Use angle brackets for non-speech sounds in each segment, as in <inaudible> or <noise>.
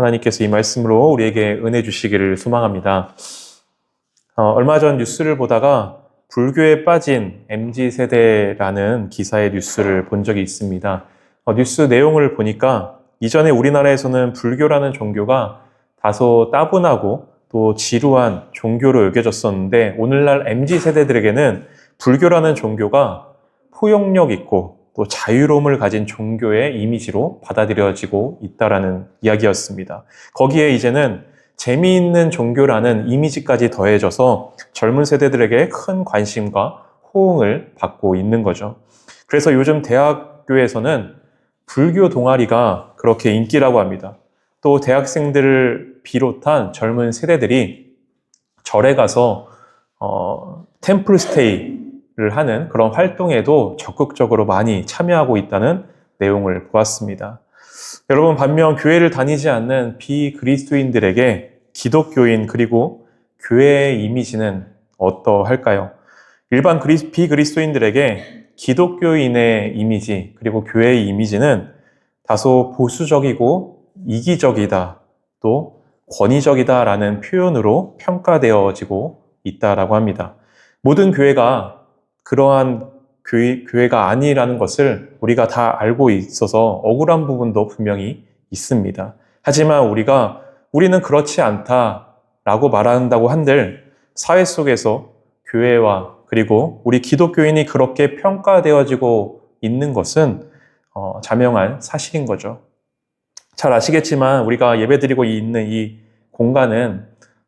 하나님께서 이 말씀으로 우리에게 은혜 주시기를 소망합니다. 어, 얼마 전 뉴스를 보다가 불교에 빠진 MZ 세대라는 기사의 뉴스를 본 적이 있습니다. 어, 뉴스 내용을 보니까 이전에 우리나라에서는 불교라는 종교가 다소 따분하고 또 지루한 종교로 여겨졌었는데 오늘날 MZ 세대들에게는 불교라는 종교가 포용력 있고 또 자유로움을 가진 종교의 이미지로 받아들여지고 있다라는 이야기였습니다. 거기에 이제는 재미있는 종교라는 이미지까지 더해져서 젊은 세대들에게 큰 관심과 호응을 받고 있는 거죠. 그래서 요즘 대학교에서는 불교 동아리가 그렇게 인기라고 합니다. 또 대학생들을 비롯한 젊은 세대들이 절에 가서 어, 템플 스테이를 하는 그런 활동에도 적극적으로 많이 참여하고 있다는 내용을 보았습니다. 여러분 반면 교회를 다니지 않는 비그리스도인들에게 기독교인 그리고 교회의 이미지는 어떠할까요? 일반 그리, 비그리스도인들에게 기독교인의 이미지 그리고 교회의 이미지는 다소 보수적이고 이기적이다 또 권위적이다라는 표현으로 평가되어지고 있다라고 합니다. 모든 교회가 그러한 교회, 교회가 아니라는 것을 우리가 다 알고 있어서 억울한 부분도 분명히 있습니다. 하지만 우리가 우리는 그렇지 않다라고 말한다고 한들 사회 속에서 교회와 그리고 우리 기독교인이 그렇게 평가되어지고 있는 것은 어, 자명한 사실인 거죠. 잘 아시겠지만 우리가 예배드리고 있는 이 공간은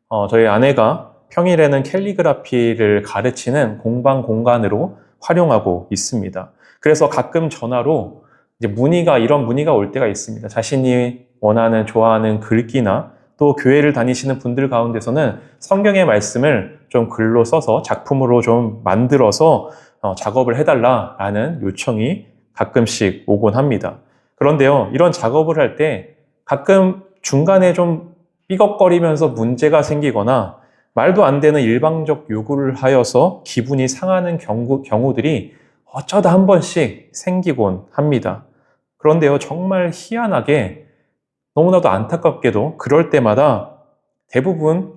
어, 저희 아내가 평일에는 캘리그라피를 가르치는 공방 공간으로 활용하고 있습니다. 그래서 가끔 전화로 이제 문의가 이런 문의가 올 때가 있습니다. 자신이 원하는 좋아하는 글귀나 또 교회를 다니시는 분들 가운데서는 성경의 말씀을 좀 글로 써서 작품으로 좀 만들어서 어, 작업을 해달라라는 요청이 가끔씩 오곤 합니다. 그런데요, 이런 작업을 할 때 가끔 중간에 좀 삐걱거리면서 문제가 생기거나 말도 안 되는 일방적 요구를 하여서 기분이 상하는 경우, 경우들이 어쩌다 한 번씩 생기곤 합니다. 그런데요, 정말 희한하게 너무나도 안타깝게도 그럴 때마다 대부분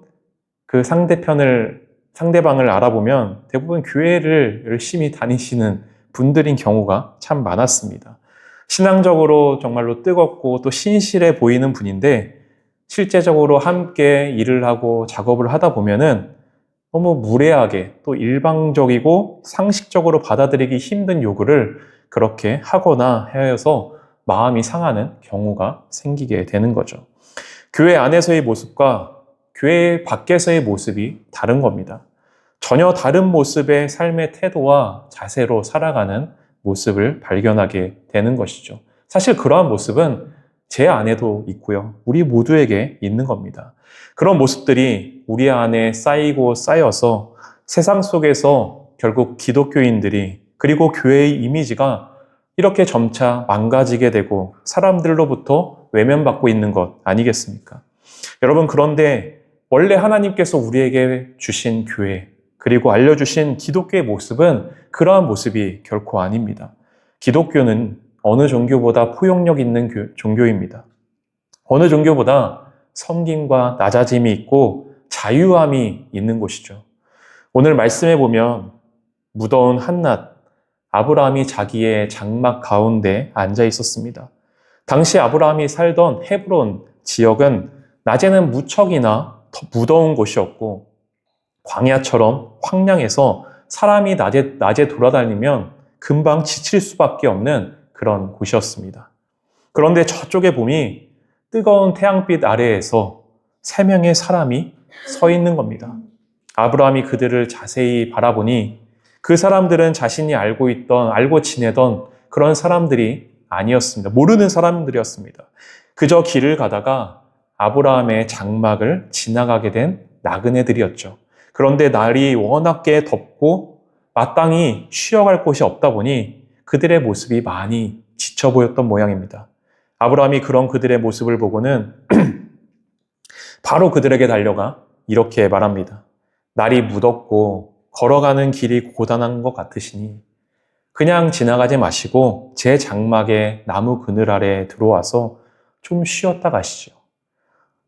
그 상대편을, 상대방을 알아보면 대부분 교회를 열심히 다니시는 분들인 경우가 참 많았습니다. 신앙적으로 정말로 뜨겁고 또 신실해 보이는 분인데 실제적으로 함께 일을 하고 작업을 하다 보면은 너무 무례하게 또 일방적이고 상식적으로 받아들이기 힘든 요구를 그렇게 하거나 하여서 마음이 상하는 경우가 생기게 되는 거죠. 교회 안에서의 모습과 교회 밖에서의 모습이 다른 겁니다. 전혀 다른 모습의 삶의 태도와 자세로 살아가는 모습을 발견하게 되는 것이죠. 사실 그러한 모습은 제 안에도 있고요. 우리 모두에게 있는 겁니다. 그런 모습들이 우리 안에 쌓이고 쌓여서 세상 속에서 결국 기독교인들이 그리고 교회의 이미지가 이렇게 점차 망가지게 되고 사람들로부터 외면받고 있는 것 아니겠습니까? 여러분, 그런데 원래 하나님께서 우리에게 주신 교회, 그리고 알려주신 기독교의 모습은 그러한 모습이 결코 아닙니다. 기독교는 어느 종교보다 포용력 있는 교, 종교입니다. 어느 종교보다 섬김과 낮아짐이 있고 자유함이 있는 곳이죠. 오늘 말씀해 보면 무더운 한낮 아브라함이 자기의 장막 가운데 앉아 있었습니다. 당시 아브라함이 살던 헤브론 지역은 낮에는 무척이나 무더운 곳이었고 광야처럼 황량해서 사람이 낮에, 낮에 돌아다니면 금방 지칠 수밖에 없는 그런 곳이었습니다. 그런데 저쪽에 봄이 뜨거운 태양빛 아래에서 세 명의 사람이 서 있는 겁니다. 아브라함이 그들을 자세히 바라보니 그 사람들은 자신이 알고 있던, 알고 지내던 그런 사람들이 아니었습니다. 모르는 사람들이었습니다. 그저 길을 가다가 아브라함의 장막을 지나가게 된 나그네들이었죠. 그런데 날이 워낙에 덥고 마땅히 쉬어갈 곳이 없다 보니 그들의 모습이 많이 지쳐 보였던 모양입니다. 아브라함이 그런 그들의 모습을 보고는 <clears throat> 바로 그들에게 달려가 이렇게 말합니다. 날이 무덥고 걸어가는 길이 고단한 것 같으시니 그냥 지나가지 마시고 제 장막에 나무 그늘 아래 들어와서 좀 쉬었다 가시죠.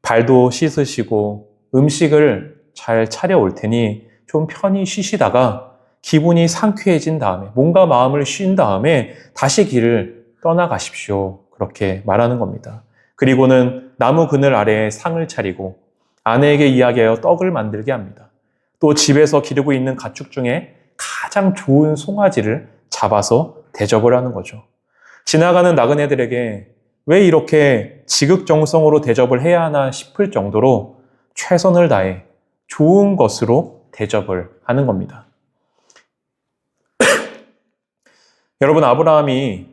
발도 씻으시고 음식을 잘 차려올 테니 좀 편히 쉬시다가 기분이 상쾌해진 다음에 뭔가 마음을 쉰 다음에 다시 길을 떠나가십시오. 그렇게 말하는 겁니다. 그리고는 나무 그늘 아래에 상을 차리고 아내에게 이야기하여 떡을 만들게 합니다. 또 집에서 기르고 있는 가축 중에 가장 좋은 송아지를 잡아서 대접을 하는 거죠. 지나가는 나그네들에게 왜 이렇게 지극정성으로 대접을 해야 하나 싶을 정도로 최선을 다해 좋은 것으로 대접을 하는 겁니다. 여러분, 아브라함이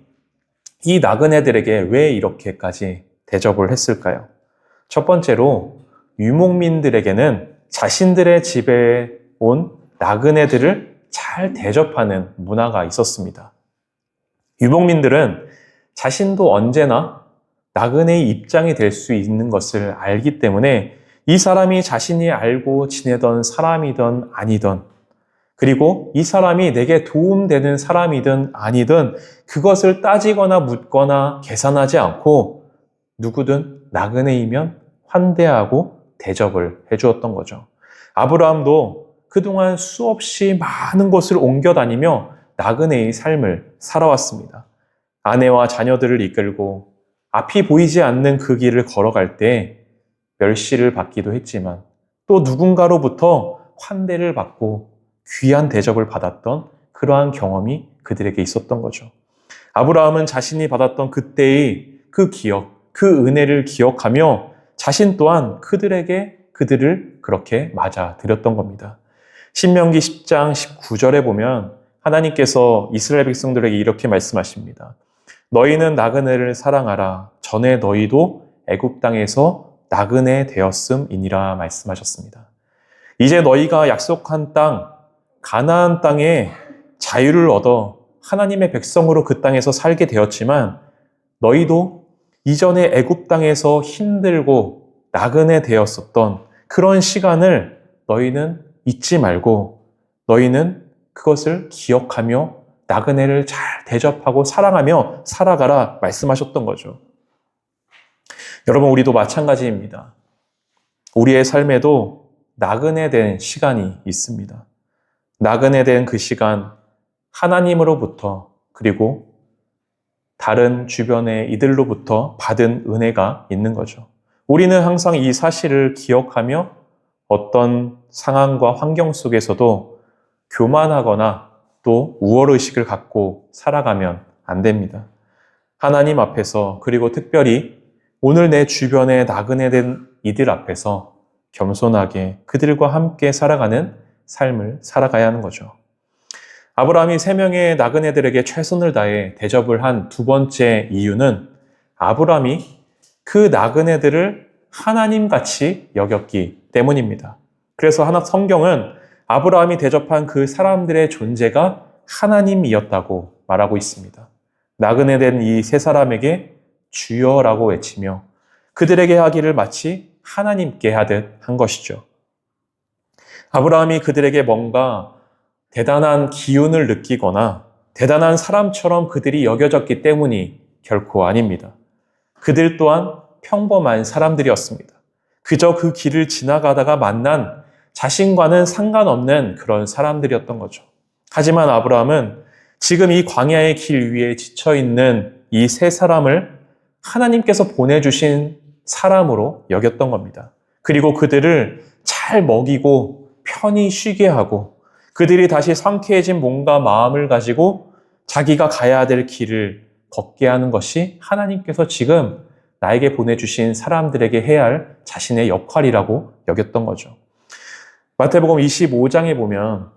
이 나그네들에게 왜 이렇게까지 대접을 했을까요? 첫 번째로 유목민들에게는 자신들의 집에 온 나그네들을 잘 대접하는 문화가 있었습니다. 유목민들은 자신도 언제나 나그네의 입장이 될 수 있는 것을 알기 때문에 이 사람이 자신이 알고 지내던 사람이든 아니든 그리고 이 사람이 내게 도움되는 사람이든 아니든 그것을 따지거나 묻거나 계산하지 않고 누구든 나그네이면 환대하고 대접을 해주었던 거죠. 아브라함도 그동안 수없이 많은 곳을 옮겨 다니며 나그네의 삶을 살아왔습니다. 아내와 자녀들을 이끌고 앞이 보이지 않는 그 길을 걸어갈 때 멸시를 받기도 했지만 또 누군가로부터 환대를 받고 귀한 대접을 받았던 그러한 경험이 그들에게 있었던 거죠. 아브라함은 자신이 받았던 그때의 그 기억, 그 은혜를 기억하며 자신 또한 그들에게 그들을 그렇게 맞아 드렸던 겁니다. 신명기 10장 19절에 보면 하나님께서 이스라엘 백성들에게 이렇게 말씀하십니다. 너희는 나그네를 사랑하라. 전에 너희도 애굽 땅에서 나그네 되었음이니라 말씀하셨습니다. 이제 너희가 약속한 땅 가나안 땅에 자유를 얻어 하나님의 백성으로 그 땅에서 살게 되었지만 너희도 이전에 애굽 땅에서 힘들고 나그네 되었었던 그런 시간을 너희는 잊지 말고 너희는 그것을 기억하며 나그네를 잘 대접하고 사랑하며 살아가라 말씀하셨던 거죠. 여러분, 우리도 마찬가지입니다. 우리의 삶에도 나그네 된 시간이 있습니다. 나그네 된 그 시간, 하나님으로부터 그리고 다른 주변의 이들로부터 받은 은혜가 있는 거죠. 우리는 항상 이 사실을 기억하며 어떤 상황과 환경 속에서도 교만하거나 또 우월의식을 갖고 살아가면 안 됩니다. 하나님 앞에서 그리고 특별히 오늘 내 주변에 나그네 된 이들 앞에서 겸손하게 그들과 함께 살아가는 삶을 살아가야 하는 거죠. 아브라함이 세 명의 나그네들에게 최선을 다해 대접을 한 두 번째 이유는 아브라함이 그 나그네들을 하나님 같이 여겼기 때문입니다. 그래서 하나 성경은 아브라함이 대접한 그 사람들의 존재가 하나님이었다고 말하고 있습니다. 나그네 된 이 세 사람에게 주여라고 외치며 그들에게 하기를 마치 하나님께 하듯 한 것이죠. 아브라함이 그들에게 뭔가 대단한 기운을 느끼거나 대단한 사람처럼 그들이 여겨졌기 때문이 결코 아닙니다. 그들 또한 평범한 사람들이었습니다. 그저 그 길을 지나가다가 만난 자신과는 상관없는 그런 사람들이었던 거죠. 하지만 아브라함은 지금 이 광야의 길 위에 지쳐 있는 이 세 사람을 하나님께서 보내주신 사람으로 여겼던 겁니다. 그리고 그들을 잘 먹이고 편히 쉬게 하고 그들이 다시 상쾌해진 몸과 마음을 가지고 자기가 가야 될 길을 걷게 하는 것이 하나님께서 지금 나에게 보내주신 사람들에게 해야 할 자신의 역할이라고 여겼던 거죠. 마태복음 25장에 보면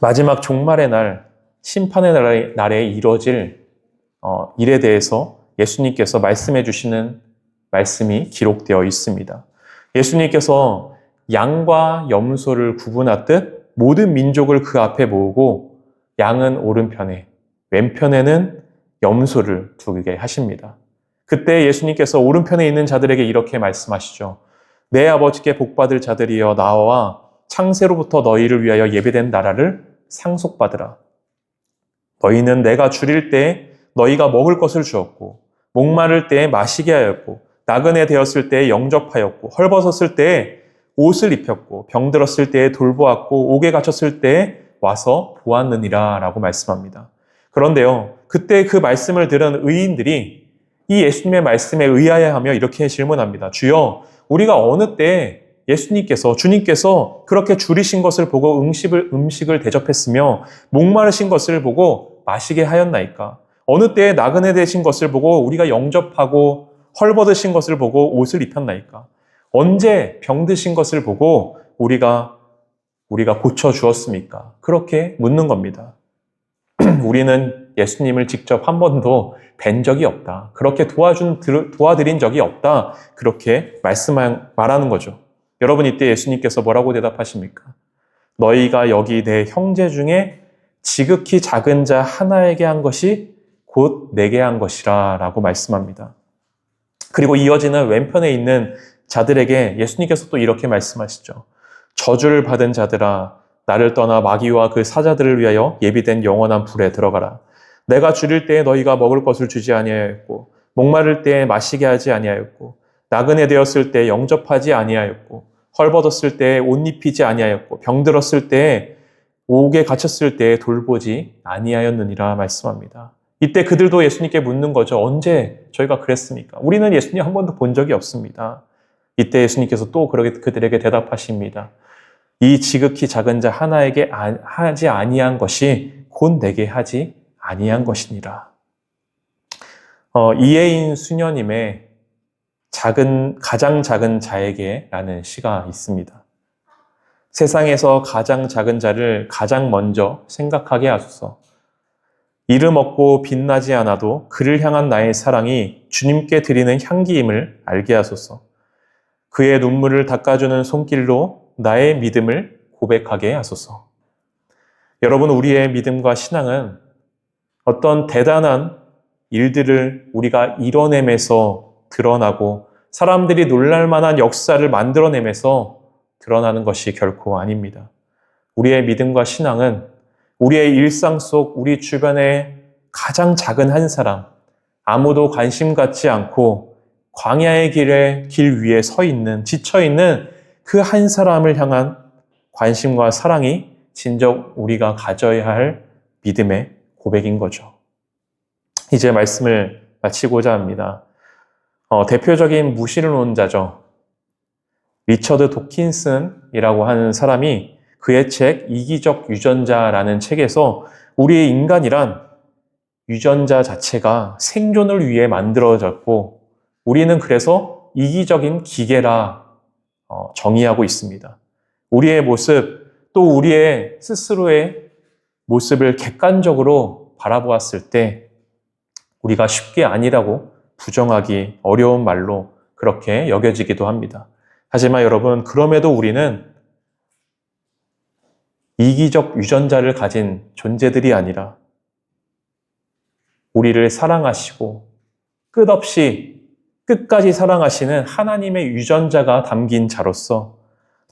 마지막 종말의 날, 심판의 날에, 이루어질 어, 일에 대해서 예수님께서 말씀해 주시는 말씀이 기록되어 있습니다. 예수님께서 양과 염소를 구분하듯 모든 민족을 그 앞에 모으고 양은 오른편에, 왼편에는 염소를 두게 하십니다. 그때 예수님께서 오른편에 있는 자들에게 이렇게 말씀하시죠. 내 아버지께 복받을 자들이여 나와 창세로부터 너희를 위하여 예배된 나라를 상속받으라. 너희는 내가 줄일 때 너희가 먹을 것을 주었고 목마를 때에 마시게 하였고 나그네 되었을 때에 영접하였고 헐벗었을 때에 옷을 입혔고 병들었을 때에 돌보았고 옥에 갇혔을 때에 와서 보았느니라 라고 말씀합니다. 그런데요. 그때 그 말씀을 들은 의인들이 이 예수님의 말씀에 의하여 하며 이렇게 질문합니다. 주여 우리가 어느 때 예수님께서 주님께서 그렇게 줄이신 것을 보고 음식을 음식을 대접했으며 목마르신 것을 보고 마시게 하였나이까? 어느 때에 나그네 되신 것을 보고 우리가 영접하고 헐벗으신 것을 보고 옷을 입혔나이까? 언제 병드신 것을 보고 우리가 우리가 고쳐 주었습니까? 그렇게 묻는 겁니다. <clears throat> 우리는 예수님을 직접 한 번도 뵌 적이 없다. 그렇게 도와준 도와드린 적이 없다. 그렇게 말씀 말하는 거죠. 여러분 이때 예수님께서 뭐라고 대답하십니까? 너희가 여기 내 형제 중에 지극히 작은 자 하나에게 한 것이 곧 내게 한 것이라 라고 말씀합니다. 그리고 이어지는 왼편에 있는 자들에게 예수님께서 또 이렇게 말씀하시죠. 저주를 받은 자들아, 나를 떠나 마귀와 그 사자들을 위하여 예비된 영원한 불에 들어가라. 내가 줄일 때에 너희가 먹을 것을 주지 아니하였고, 목마를 때에 마시게 하지 아니하였고, 나그네 되었을 때 영접하지 아니하였고, 헐벗었을 때옷 입히지 아니하였고, 병들었을 때 옥에 갇혔을 때 돌보지 아니하였느니라 말씀합니다. 이때 그들도 예수님께 묻는 거죠. 언제 저희가 그랬습니까? 우리는 예수님 한 번도 본 적이 없습니다. 이때 예수님께서 또 그렇게 그들에게 대답하십니다. 이 지극히 작은 자 하나에게 하지 아니한 것이 곧 내게 하지 아니한 것이니라. 어, 이혜인 수녀님의 작은 가장 작은 자에게라는 시가 있습니다. 세상에서 가장 작은 자를 가장 먼저 생각하게 하소서. 이름 없고 빛나지 않아도 그를 향한 나의 사랑이 주님께 드리는 향기임을 알게 하소서. 그의 눈물을 닦아주는 손길로 나의 믿음을 고백하게 하소서. 여러분, 우리의 믿음과 신앙은 어떤 대단한 일들을 우리가 이뤄내면서 드러나고 사람들이 놀랄 만한 역사를 만들어내면서 드러나는 것이 결코 아닙니다. 우리의 믿음과 신앙은 우리의 일상 속 우리 주변에 가장 작은 한 사람, 아무도 관심 갖지 않고 광야의 길에 길 위에 서 있는, 지쳐 있는 그 한 사람을 향한 관심과 사랑이 진정 우리가 가져야 할 믿음의 고백인 거죠. 이제 말씀을 마치고자 합니다. 어, 대표적인 무신론자죠. 리처드 도킨슨이라고 하는 사람이 그의 책 이기적 유전자라는 책에서 우리의 인간이란 유전자 자체가 생존을 위해 만들어졌고 우리는 그래서 이기적인 기계라 어, 정의하고 있습니다. 우리의 모습 또 우리의 스스로의 모습을 객관적으로 바라보았을 때 우리가 쉽게 아니라고 부정하기 어려운 말로 그렇게 여겨지기도 합니다. 하지만 여러분, 그럼에도 우리는 이기적 유전자를 가진 존재들이 아니라 우리를 사랑하시고 끝없이 끝까지 사랑하시는 하나님의 유전자가 담긴 자로서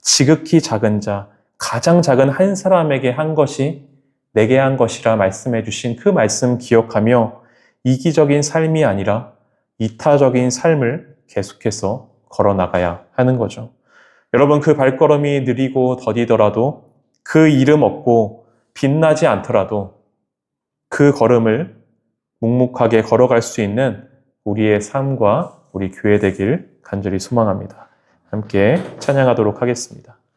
지극히 작은 자, 가장 작은 한 사람에게 한 것이 내게 한 것이라 말씀해 주신 그 말씀 기억하며 이기적인 삶이 아니라 이타적인 삶을 계속해서 걸어 나가야 하는 거죠. 여러분 그 발걸음이 느리고 더디더라도 그 이름 없고 빛나지 않더라도 그 걸음을 묵묵하게 걸어갈 수 있는 우리의 삶과 우리 교회 되길 간절히 소망합니다. 함께 찬양하도록 하겠습니다.